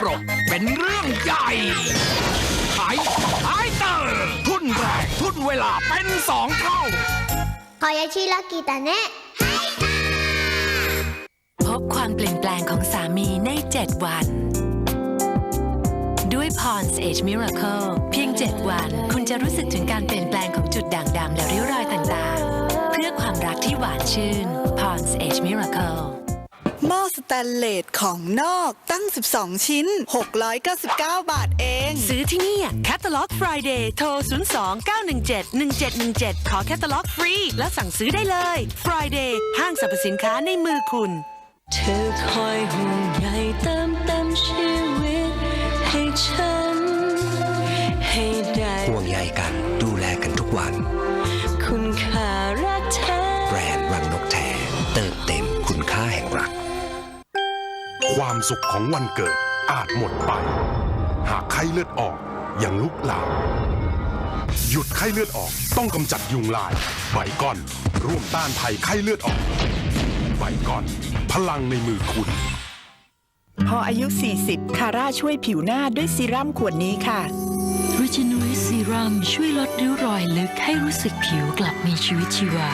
โปรเป็นเรื่องใหญ่ไฮไฮเตอร์ทุนแรงทุนเวลาเป็นสองเท่าขอยาชิลากิตาเนะพบความเปลี่ยนแปลงของสามีใน 7 วัน ด้วย Pond's Age Miracle เพียง 7 วัน คุณจะรู้สึกถึงการเปลี่ยนแปลงของจุดด่างดำและริ้วรอยต่างๆ เพื่อความรักที่หวานชื่น Pond's Age Miracle หม้อสแตนเลสของนอกตั้ง 12 ชิ้น 699 บาทเอง ซื้อที่นี่ Catalog Friday โทร 02 917 1717 ขอ Catalog ฟรี และสั่งซื้อได้เลย Friday ห้างสรรพสินค้าในมือคุณ เธอคอยห่วงใยเติมเต็มชีวิตให้ฉัน ให้ได้ห่วงใยกันดูแลกันทุกวัน ความสุขของวันเกิดอาจหมดไป หากไข้เลือดออกยังลุกลามหยุดไข้เลือดออกต้องกำจัดยุงลายไบก้อน ร่วมต้านภัยไข้เลือดออกไบก้อน พลังในมือคุณ พออายุ 40 คาร่าช่วยผิวหน้าด้วยซีรั่มขวดนี้ค่ะ r e g e n e r i t Serum ช่วยลดริ้วรอยลึกให้รู้สึกผิวกลับมีชีวิตชีวา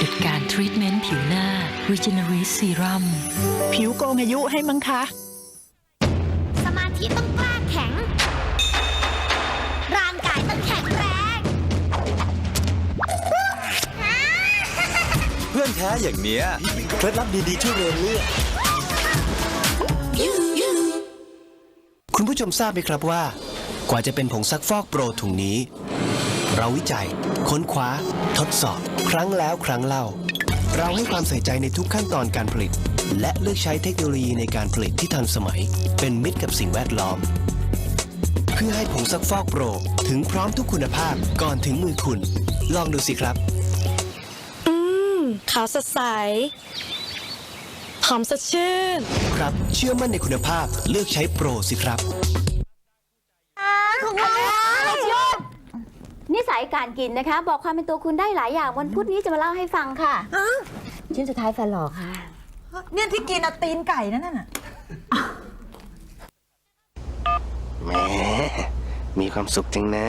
ด้วยการทรีทเมนต์ผิวหน้า r e g e n e r i t Serum ผิวโกงอายุให้มั้งคะ สมาธิต้องกล้าแข็ง ร่างกายต้องแข็งแรง เพื่อนแท้อย่างเนี้ยเคล็ดลับดีๆที่เรียนเลือกคุณผู้ชมทราบไหมครับว่า กว่าจะเป็นผงซักฟอกโปรถุงนี้ เราวิจัย ค้นคว้า ทดสอบ ครั้งแล้วครั้งเล่า เราให้ความใส่ใจในทุกขั้นตอนการผลิต และเลือกใช้เทคโนโลยีในการผลิตที่ทันสมัย เป็นมิตรกับสิ่งแวดล้อม เพื่อให้ผงซักฟอกโปร ถึงพร้อมทุกคุณภาพก่อนถึงมือคุณ ลองดูสิครับขาวสดใสหอมสดชื่น ครับ เชื่อมั่นในคุณภาพเลือกใช้โปรสิครับ ของเรายอดนิสัยการกินนะคะ บอกความเป็นตัวคุณได้หลายอย่างวันพุธนี้จะมาเล่าให้ฟังค่ะชิ้นสุดท้ายแฟนหลอกค่ะ เนี่ยที่กินอะตีนไก่นั่นน่ะ แหมมีความสุขจังนะ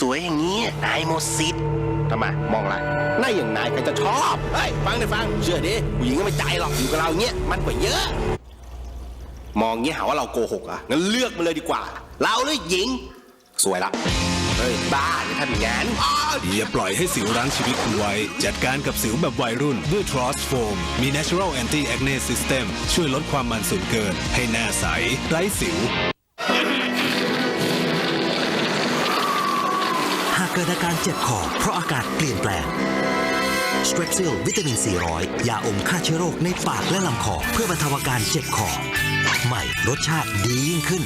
สวยๆ อย่างนี้ นายหมดสิทธิ์ทำไมมองอะไรนายอย่างนายใครจะชอบ เฮ้ย ฟังได้ฟัง เชื่อดิผู้หญิงก็ไม่ใจหรอก อยู่กับเราอย่างเงี้ยมันกว่าเยอะ มองเงี้ยหาว่าเราโกหกอะงั้นเลือกมาเลยดีกว่า เราหรือหญิง สวยละ เฮ้ย บ้าอย่าทำอย่างนั้นอ้าวอย่าปล่อยให้สิวรั้งชีวิตคุณไว้ จัดการกับสิวแบบวัยรุ่นด้วย Trust Foam มี Natural Anti Acne System ช่วยลดความมันส่วนเกิน ให้หน้าใส ไร้สิว หากเกิดอาการเจ็บคอเพราะอากาศเปลี่ยนแปลง s t r e p s i l วิตามิน 400 ยาอมฆ่าเชื้อโรคในปากและลำคอ เพื่อบรรเทาอาการเจ็บคอ ใหม่รสชาติดียิ่งขึ้น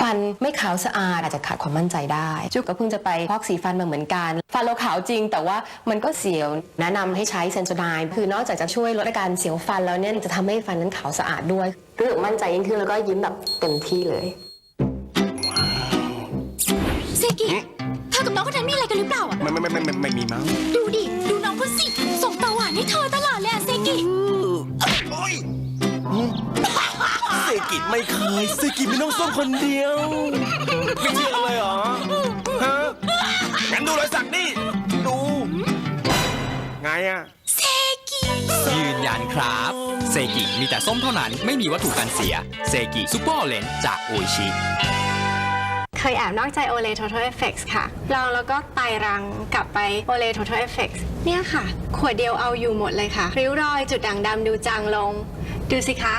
ฟันไม่ขาวสะอาดอาจจะขาดความมั่นใจได้ จุกก็เพิ่งจะไปพอกสีฟันมาเหมือนกัน ฟันเราขาวจริง แต่ว่ามันก็เสียวแนะนำให้ใช้เซนโซไดน์คือนอกจากจะช่วยลดอาการเสียวฟันแล้วเนี่ยจะทำให้ฟันนั้นขาวสะอาดด้วยรู้สึกมั่นใจยิ่งขึ้นแล้วก็ยิ้มแบบเต็มที่เลยเซกิเธอกับน้องคนนั้นมีอะไรกันหรือเปล่าอะไม่ไม่ไม่ไม่ไม่มีมั้งดูดิดูน้องคนสิส่งตาหวานให้เธอตลอดเลยอะเซกิ เซกิไม่เคยเซกิมีน้องส้มคนเดียว ไม่เชื่อเลยเหรอ ฮะ งั้นดูรอยสักนี่ ดู ไงอะเซกิยืนยันครับ เซกิมีแต่ส้มเท่านั้นไม่มีวัตถุกันเสีย เซกิซูเปอร์ออเรนจ์จากโออิชิ เคยแอบนอกใจโอเล Total Effects ค่ะ ลองแล้วก็ไต่รังกลับไปโอเล Total Effects เนี่ยค่ะ ขวดเดียวเอาอยู่หมดเลยค่ะ ริ้วรอยจุดด่างดำดูจางลง ดูสิคะ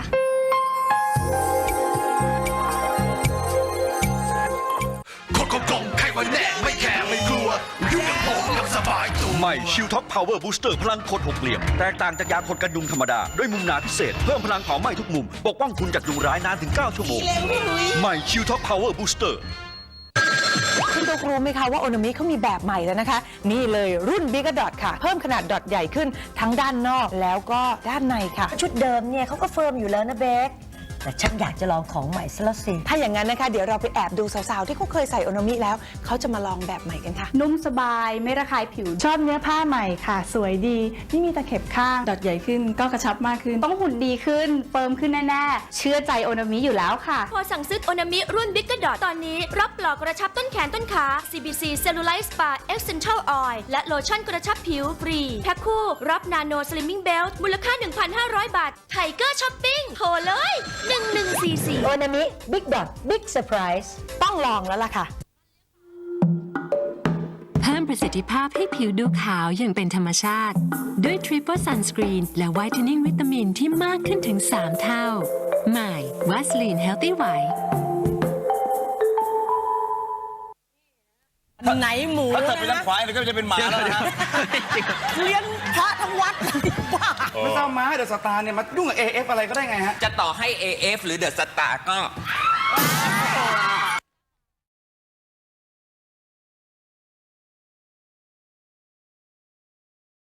คนของกงใครวันแน่ไม่แคร์ไม่กลัวอยู่กับผมกับสบายตัวใหม่ชิลท็อปพาวเวอร์บูสเตอร์พลังกดหกเหลี่ยม แตกต่างจากยาขดกันยุงธรรมดา ด้วยมุมหนาพิเศษ เพิ่มพลังเผาไหม้ทุกมุม ปกป้องคุณจากยุงร้ายนานถึง 9 ชั่วโมง ใหม่ชิลท็อปพาวเวอร์บูสเตอร์คุณตุ๊กรู้ไหมคะว่าโอนามิเขามีแบบใหม่แล้วนะคะ นี่เลยรุ่น b i g ดอ t ค่ะ เพิ่มขนาดดอทใหญ่ขึ้นทั้งด้านนอกแล้วก็ด้านในค่ะ ชุดเดิมเนี่ยเขาก็เฟิร์มอยู่แล้วนะเบค แต่ชักอยากจะลองของใหม่ซะแล้วสิ ถ้าอย่างนั้นนะคะ เดี๋ยวเราไปแอบดูสาวๆ ที่เขาเคยใส่โอโนมิแล้ว เขาจะมาลองแบบใหม่กันค่ะ นุ่มสบายไม่ระคายผิว ชอบเนื้อผ้าใหม่ค่ะ สวยดีไม่มีตะเข็บข้างดอดใหญ่ขึ้นก็กระชับมากขึ้น ต้องหุ่นดีขึ้นเฟิร์มขึ้นแน่ๆ เชื่อใจโอนามิอยู่แล้วค่ะ พอสั่งซื้อโอนามิรุ่นบิ๊กกระดอตอนนี้ รับปลอกกระชับต้นแขนต้นขา CBC Cellulite Spa Essential Oil และโลชั่นกระชับผิวฟรีแพ็คคู่ รับนาโนสลิมมิ่งเบลต์มูลค่า 1,500 บาท ไทเกอร์ช้อปปิ้งโทรเลย 1144โอนามิบิ๊กดอทบิ๊กเซอร์ไพรส์ต้องลองแล้วล่ะค่ะ เพิ่มประสิทธิภาพให้ผิวดูขาวอย่างเป็นธรรมชาติ ด้วย Triple Sunscreen และ Whitening วิตามินที่มากขึ้นถึง 3 เท่า ใหม่ Vaseline Healthy White ไหนหมูถ้าเกิดเป็นนะน้ำควายมันก็จะเป็นหมาแล้วนะเลี้ยงพระทั้งวัดบ้าไม่ทราบมาให้เดอะสตาร์เนี่ยมายุ่งกับ AF อะไรก็ได้ไงฮะ จะต่อให้ AF หรือเดอะสตาร์ก็